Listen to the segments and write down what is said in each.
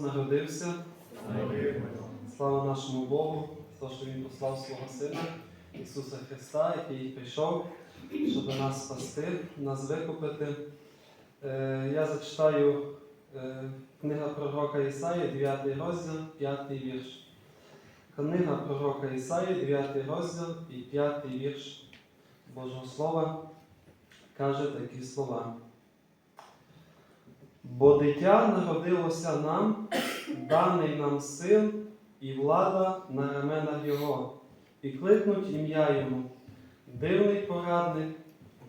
народився. Слава нашому Богу, за те, що Він послав свого Сина Ісуса Христа, який прийшов, щоб нас спасти, нас викупити. Е, Я зачитаю е, книга пророка Ісаї, 9 розділ, 5 вірш. Книга пророка Ісаї, 9 розділ і 5 вірш Божого Слова каже такі слова. Бо дитя народилося нам, даний нам син і влада на раменах Його, і кликнуть ім'я Йому, дивний порадник,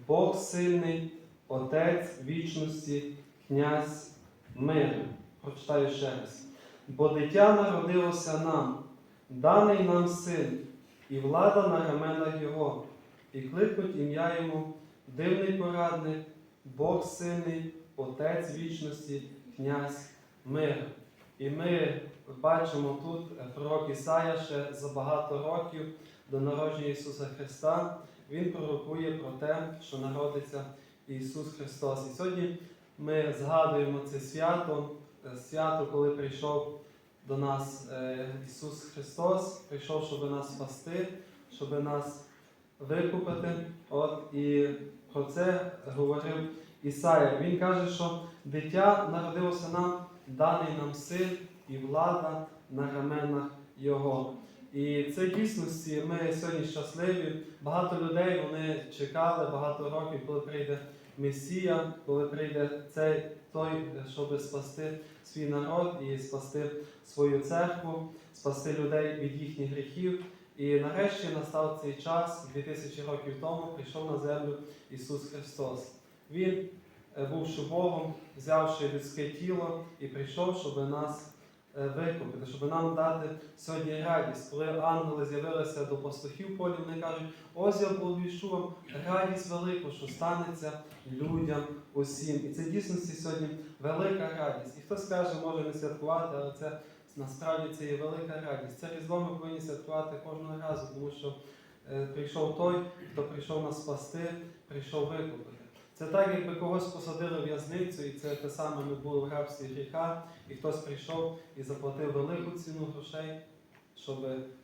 Бог сильний, Отець вічності, князь миру. Прочитаю ще раз. Бо дитя народилося нам, даний нам син, і влада на раменах Його, і кликнуть ім'я Йому, дивний порадник, Бог сильний, Отець вічності, князь миру. І ми бачимо тут е, пророк Ісая ще за багато років до народження Ісуса Христа. Він пророкує про те, що народиться Ісус Христос. І сьогодні ми згадуємо це свято, е, свято, коли прийшов до нас е, Ісус Христос, прийшов, щоб нас спасти, щоб нас викупити. От і про це говорив Ісая. Він каже, що дитя народилося нам, даний нам син і влада на раменах Його. І це дійсності ми сьогодні щасливі. Багато людей вони чекали багато років, коли прийде Месія, коли прийде цей той, щоб спасти свій народ і спасти свою церкву, спасти людей від їхніх гріхів. І нарешті настав цей час, 2000 років тому прийшов на землю Ісус Христос. Він, е, бувши Богом, взявши людське тіло і прийшов, щоб нас е, викупити, щоб нам дати сьогодні радість. Коли ангели з'явилися до пастухів полі, вони кажуть, ось я повішу вам радість велику, що станеться людям усім. І це в дійсності сьогодні велика радість. І хтось каже, може не святкувати, але це насправді це є велика радість. Це різдво ми повинні святкувати кожного разу, тому що е, прийшов той, хто прийшов нас спасти, прийшов викупити. Це так, якби когось посадили в в'язницю, і це те саме ми були в рабстві гріха, і хтось прийшов і заплатив велику ціну грошей, щоб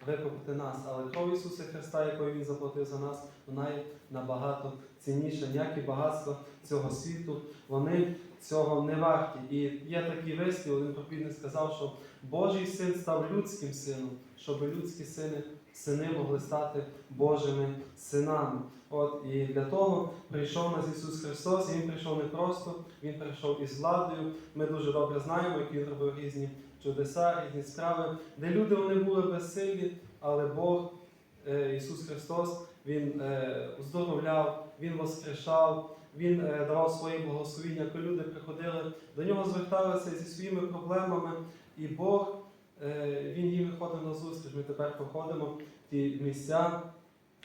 викупити нас. Але кров Ісуса Христа, якою Він заплатив за нас, вона є набагато цінніша. Ніякі багатства цього світу, вони цього не варті. І є такий вислів, один проповідник сказав, що Божий син став людським сином, щоб людські сини, сини могли стати Божими синами. От і для того прийшов нас Ісус Христос, і Він прийшов не просто, Він прийшов із владою. Ми дуже добре знаємо, як Він робив різні чудеса, різні справи, де люди вони були безсилі, але Бог, е, Ісус Христос, Він е, оздоровляв, Він воскрешав, Він е, давав свої благословіння, коли люди приходили, до нього зверталися зі своїми проблемами, і Бог Він їм виходив на зустріч. Ми тепер проходимо в ті місця.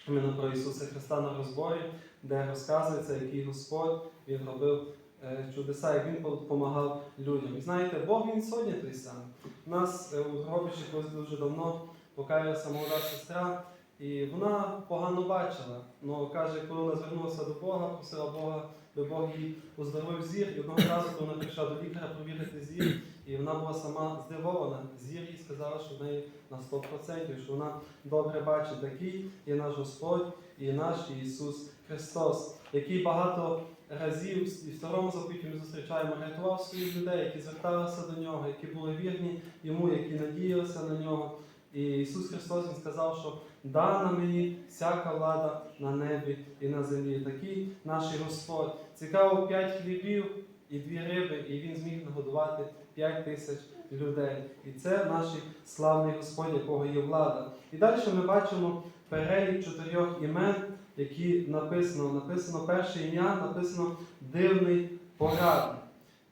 Іменно про Ісуса Христа на розборі, де розказується, який Господь Він робив е, чудеса, як Він допомагав людям. І знаєте, Бог Він сьогодні той самий. У нас е, у Дрогобичі колись дуже давно покаялася молода сестра, і вона погано бачила. Ну, каже, коли вона звернулася до Бога, просила Бога, би Бог їй оздоровив зір. І одного разу, вона прийшла до лікаря провірити зір, і вона була сама здивована. Зір їй сказала, що в неї на 100%, що вона добре бачить. Такий є наш Господь і наш Ісус Христос, який багато разів і в старому заповіті ми зустрічаємо, рятував своїх людей, які зверталися до нього, які були вірні йому, які надіялися на нього. І Ісус Христос Він сказав, що дана мені всяка влада на небі і на землі. Такий наш Господь. Цікаво, п'ять хлібів і дві риби, і Він зміг нагодувати п'ять тисяч людей. І це наш славний Господь, якого є влада. І далі ми бачимо перелік чотирьох імен, які написано. Написано перше ім'я, написано дивний порадник.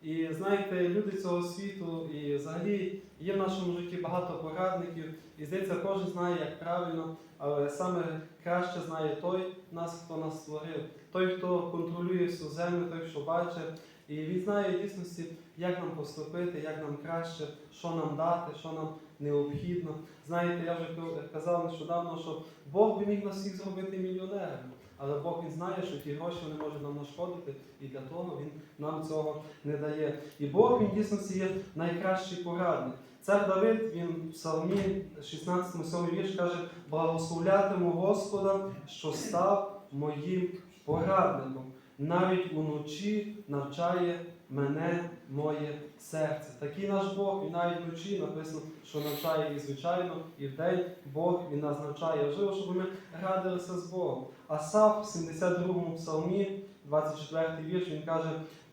І знаєте, люди цього світу і взагалі є в нашому житті багато порадників, і здається, кожен знає, як правильно, але саме краще знає той нас, хто нас створив, той, хто контролює всю землю, той, що бачить. І він знає в дійсності, як нам поступити, як нам краще, що нам дати, що нам необхідно. Знаєте, я вже казав нещодавно, що Бог би міг нас всіх зробити мільйонерами. Але Бог він знає, що ті гроші вони можуть нам нашкодити, і для того він нам цього не дає. І Бог він дійсно є найкращий порадник. Цар Давид він в Псалмі 16 7 вірш каже: благословлятиму Господа, що став моїм порадником. Навіть уночі навчає мене моє серце. Такий наш Бог, і навіть вночі написано, що навчає і звичайно, і вдень Бог він нас навчає. Важливо, щоб ми радилися з Богом. Асаф в 72-му псалмі, 24 вірш, він каже: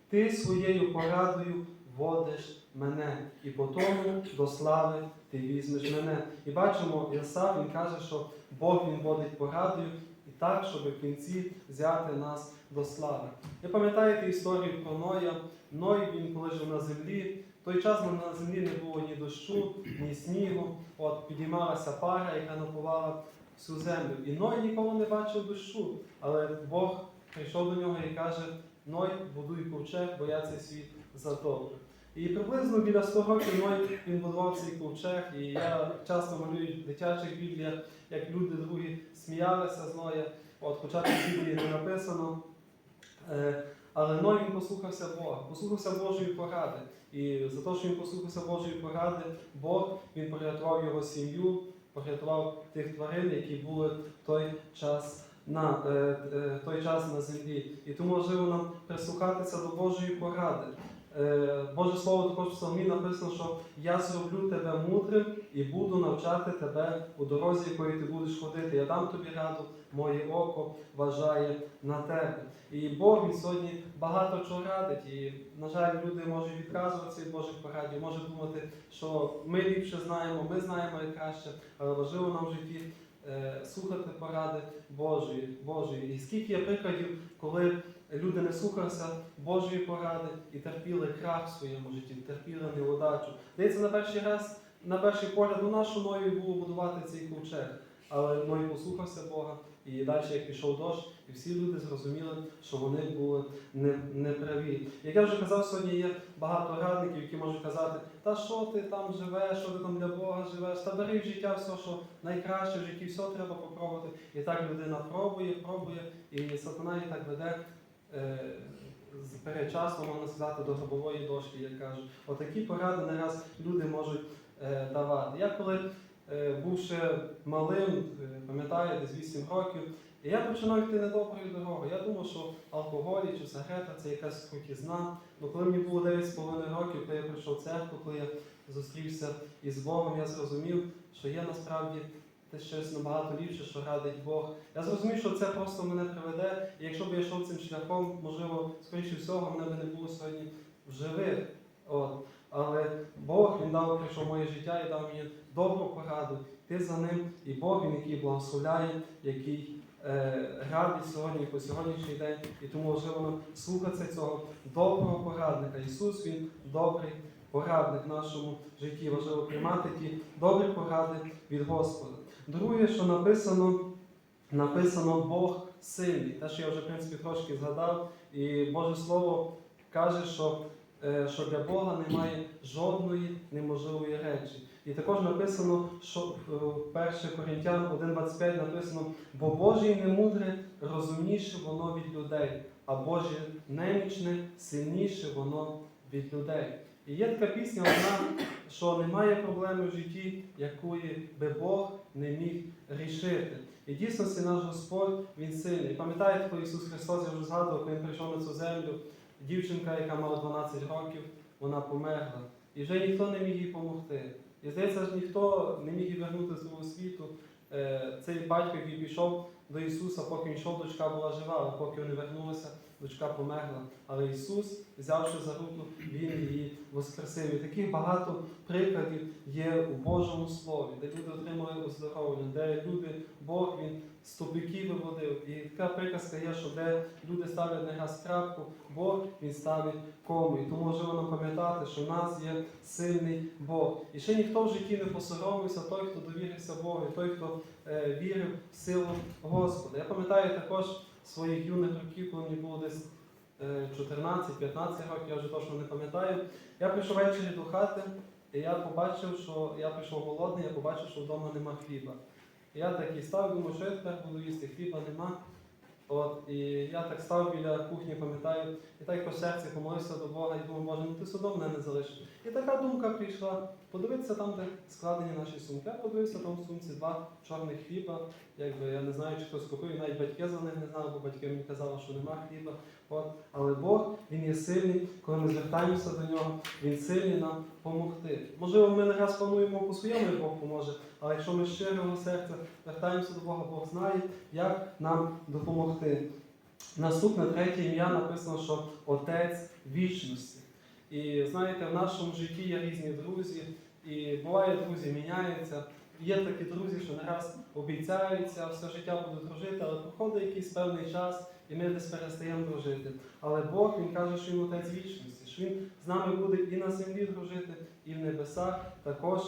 Ти своєю порадою водиш мене, і по тому до слави ти візьмеш мене. І бачимо, Ісав, він каже, що Бог він водить порадою так, щоб в кінці взяти нас до слави. Ви пам'ятаєте історію про Ноя? Ной він коли жив на землі. В той час на землі не було ні дощу, ні снігу. От підіймалася пара, яка напувала всю землю. І Ной ніколи не бачив дощу. Але Бог прийшов до нього і каже: Ной, будуй ковчег, бо я цей світ затоплю. І приблизно біля 100 років Ной він будував цей ковчег, і я часто малюю в дитячих бібліях, як люди другі сміялися з Ноя. От, хоча в Біблії не написано. Е, але Ной він послухався Бога, послухався Божої поради. І за те, що він послухався Божої поради, Бог він порятував його сім'ю, порятував тих тварин, які були в той час на, е, е, той час на землі. І тому важливо нам прислухатися до Божої поради. Е, Боже Слово також в псалмі написано, що я зроблю тебе мудрим і буду навчати тебе у дорозі, якою ти будеш ходити. Я дам тобі раду, моє око вважає на тебе. І Бог він сьогодні багато чого радить. І, на жаль, люди можуть відказуватися від Божих порадів, можуть думати, що ми ліпше знаємо, ми знаємо як краще, але важливо нам в житті е, слухати поради Божої, Божої. І скільки є прикладів, коли люди не слухалися Божої поради і терпіли крах в своєму житті, терпіли неудачу. Здається, на перший раз, на перший погляд, ну нашу Ною було будувати цей ковчег. Але Ной послухався Бога, і далі, як пішов дощ, і всі люди зрозуміли, що вони були не- неправі. Як я вже казав, сьогодні є багато радників, які можуть казати, та що ти там живеш, що ти там для Бога живеш, та бери в життя все, що найкраще в житті, все треба попробувати. І так людина пробує, пробує, і сатана її так веде. Е, з передчасно, можна сказати, до гробової дошки, як кажуть. Отакі поради не раз люди можуть е, давати. Я коли е, був ще малим, пам'ятаю, десь 8 років, і я починав йти недоброю дорогою. Я думав, що алкоголь чи сигарета це якась крутізна. Ну коли мені було 9,5 років, коли я прийшов в церкву, коли я зустрівся із Богом, я зрозумів, що є насправді те щось набагато ліпше, що радить Бог. Я зрозумів, що це просто мене приведе, і якщо б я йшов цим шляхом, можливо, скоріше всього, мене б не було сьогодні в живих. От. Але Бог він дав прийшов моє життя і дав мені добру пораду. Ти за ним, і Бог він, який благословляє, який е, радить сьогодні по сьогоднішній день. І тому важливо слухатися цього доброго порадника. Ісус він добрий порадник в нашому житті. Важливо приймати ті добрі поради від Господа. Друге, що написано, написано Бог сильний. Те, що я вже в принципі трошки згадав, і Боже Слово каже, що, е, що для Бога немає жодної неможливої речі. І також написано, що в 1 Коринтян 1,25 написано, бо Боже і немудре розумніше воно від людей, а Боже немічне сильніше воно від людей. І є така пісня одна, що немає проблеми в житті, якої би Бог не міг рішити. І дійсно наш Господь Він сильний. Пам'ятаєте, коли Ісус Христос, я вже згадував, коли Він прийшов на цю землю, дівчинка, яка мала 12 років, вона померла. І вже ніхто не міг їй допомогти. І здається, ж ніхто не міг її вернути з того світу. Е, Цей батько, який пішов до Ісуса, поки йшов, дочка була жива, а поки вони вернулися, дочка померла. Але Ісус, взявши за руку, Він її воскресив. І таких багато прикладів є у Божому Слові, де люди отримали оздоровлення, де люди, Бог Він з виводив. І така приказка є, що де люди ставлять не раз крапку, Бог Він ставить кому. І тому важливо пам'ятати, що в нас є сильний Бог. І ще ніхто в житті не посоромився, той, хто довірився Богу, той, хто е, вірив в силу Господа. Я пам'ятаю також своїх юних років, коли мені було десь е, 14-15 років, я вже точно не пам'ятаю. Я прийшов ввечері до хати, і я побачив, що я прийшов голодний, я побачив, що вдома нема хліба. І я такий став, думаю, що я тепер буду їсти, хліба нема. От, і я так став біля кухні, пам'ятаю, і так по серці помолився до Бога і думав, Боже, ну ти одно мене не залишиш. І така думка прийшла. Подивитися там, де складені наші сумки. Я подивився там в сумці два чорних хліба. Якби я не знаю, чи хтось купив, і навіть батьки за них не знали, бо батьки мені казали, що нема хліба. От. Але Бог він є сильний, коли ми звертаємося до нього, він сильний нам допомогти. Можливо, ми не раз плануємо по своєму, і Бог поможе, але якщо ми з щирого серця звертаємося до Бога, Бог знає, як нам допомогти. Наступне третє ім'я написано, що Отець вічності. І знаєте, в нашому житті є різні друзі, і буває, друзі міняються. Є такі друзі, що не раз обіцяються, все життя будуть дружити, але проходить якийсь певний час, і ми десь перестаємо дружити. Але Бог він каже, що він отець вічності, що він з нами буде і на землі дружити, і в небесах. Також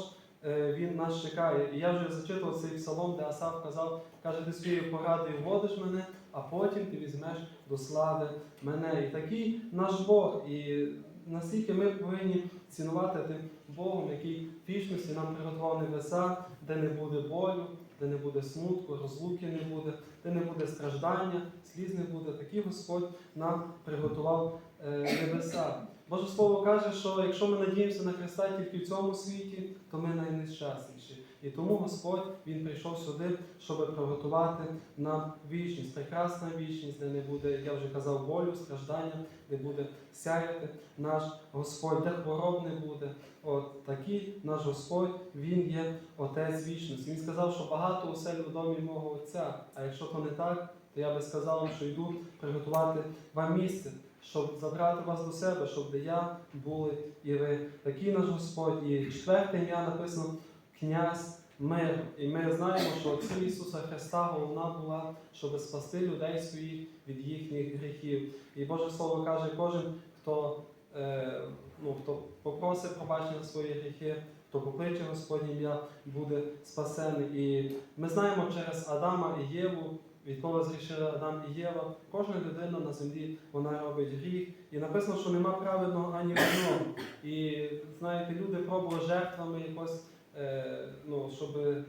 він нас чекає. І я вже зачитував цей псалом, де Асав казав, каже, ти своєю порадою вводиш мене, а потім ти візьмеш до слави мене. І такий наш Бог. І наскільки ми повинні цінувати тим Богом, який в вічності нам приготував небеса, де не буде болю, де не буде смутку, розлуки не буде, де не буде страждання, сліз не буде. Такий Господь нам приготував е, небеса. Боже Слово каже, що якщо ми надіємося на Христа тільки в цьому світі, то ми найнещасніші. І тому Господь Він прийшов сюди, щоб приготувати нам вічність, прекрасна вічність, де не буде, я вже казав, болю, страждання, де буде сяяти наш Господь, де хвороб не буде. От такий наш Господь, Він є Отець вічності. Він сказав, що багато осель у домі мого Отця. А якщо то не так, то я би сказав, що йду приготувати вам місце, щоб забрати вас до себе, щоб де я були і ви. Такий наш Господь. І четверте ім'я написано князь миру. І ми знаємо, що ціль Ісуса Христа головна була, щоб спасти людей своїх від їхніх гріхів. І Боже Слово каже, кожен, хто, е, ну, хто попросить пробачення свої гріхи, хто покличе Господнє ім'я, буде спасений. І ми знаємо через Адама і Єву. Відколи зрішили Адам і Єва, кожна людина на землі вона робить гріх. І написано, що нема праведного ані одного. І знаєте, люди пробували жертвами якось, е, ну, щоб е,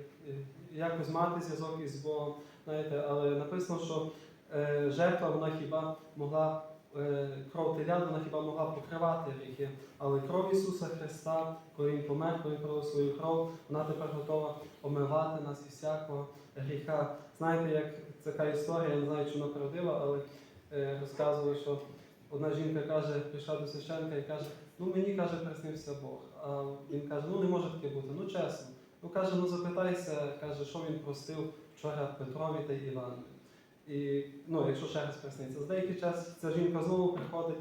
якось мати зв'язок із Богом. Знаєте, але написано, що е, жертва вона хіба могла, е, кров теля, вона хіба могла покривати гріхи. Але кров Ісуса Христа, коли Він помер, коли Він пролив свою кров, вона тепер готова омивати нас із всякого гріха. Знаєте, як така історія, я не знаю, чи вона правдива, але е, розказували, що одна жінка каже, прийшла до священка і каже, ну мені каже, приснився Бог. А він каже, ну не може таке бути, ну чесно. Ну каже, ну запитайся, каже, що він простив вчора Петрові та Іванові. І ну, якщо ще раз присниться. За деякий час ця жінка знову приходить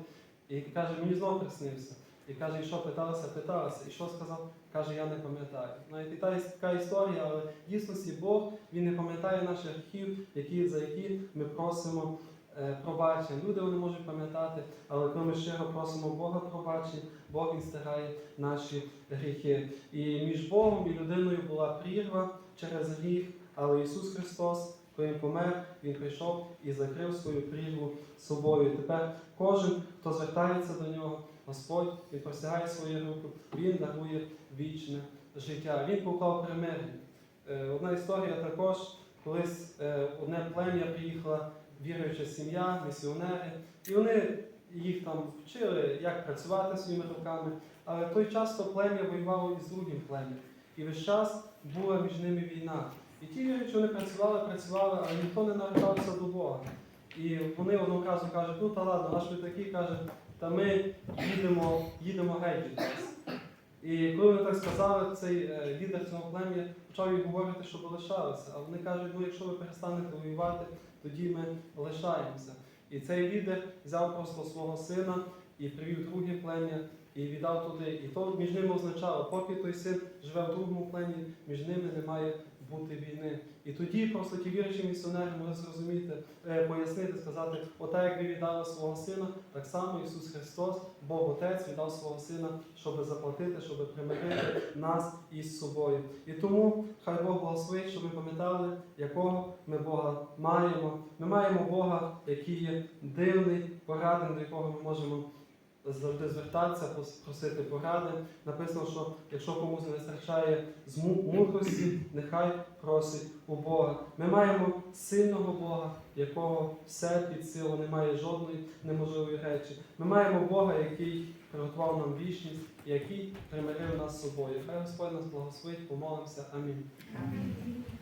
і каже, мені знову приснився. І каже, і що питалася, питалася, і що сказав? Каже, я не пам'ятаю. Навіть така історія, але в дійсності Бог він не пам'ятає наших гріхів, які, за які ми просимо е, пробачення. Люди вони можуть пам'ятати, але коли ми щиро просимо Бога пробачення, Бог він стирає наші гріхи. І між Богом і людиною була прірва через гріх, але Ісус Христос. Коли він помер, він прийшов і закрив свою прірву собою. Тепер кожен, хто звертається до нього, Господь він простягає свою руку, Він дарує вічне життя. Він поклав примирення. Е, Одна історія також, колись е, одне плем'я приїхала віруюча сім'я, місіонери, і вони їх там вчили, як працювати своїми руками. Але в той час то плем'я воювало із другим плем'ям. І весь час була між ними війна. І ті віруючі вони працювали, працювали, але ніхто не навертався до Бога. І вони одного разу кажуть, ну та ладно, наш ви такі каже, та ми їдемо, їдемо геть від вас. І коли вони так сказали, цей е, лідер цього плем'я почав їм говорити, щоб лишалися. А вони кажуть, ну якщо ви перестанете воювати, тоді ми лишаємося. І цей лідер взяв просто свого сина і привів друге плем'я і віддав туди. І то між ними означало, поки той син живе в другому плем'ї, між ними не має бути війни. І тоді просто ті віруючі місіонери могли зрозуміти, е, пояснити, сказати, отак як ви віддали свого сина, так само Ісус Христос, Бог Отець, віддав свого сина, щоб заплатити, щоб примирити нас із собою. І тому хай Бог благословить, щоб ми пам'ятали, якого ми Бога маємо. Ми маємо Бога, який є дивний, порадний, до якого ми можемо завжди звертатися, просити поради. Написано, що якщо комусь не вистачає мудрості, нехай просить у Бога. Ми маємо сильного Бога, якого все під силу, немає жодної неможливої речі. Ми маємо Бога, який приготував нам вічність, який примирив нас з собою. Хай Господь нас благословить, помолимося. Амінь.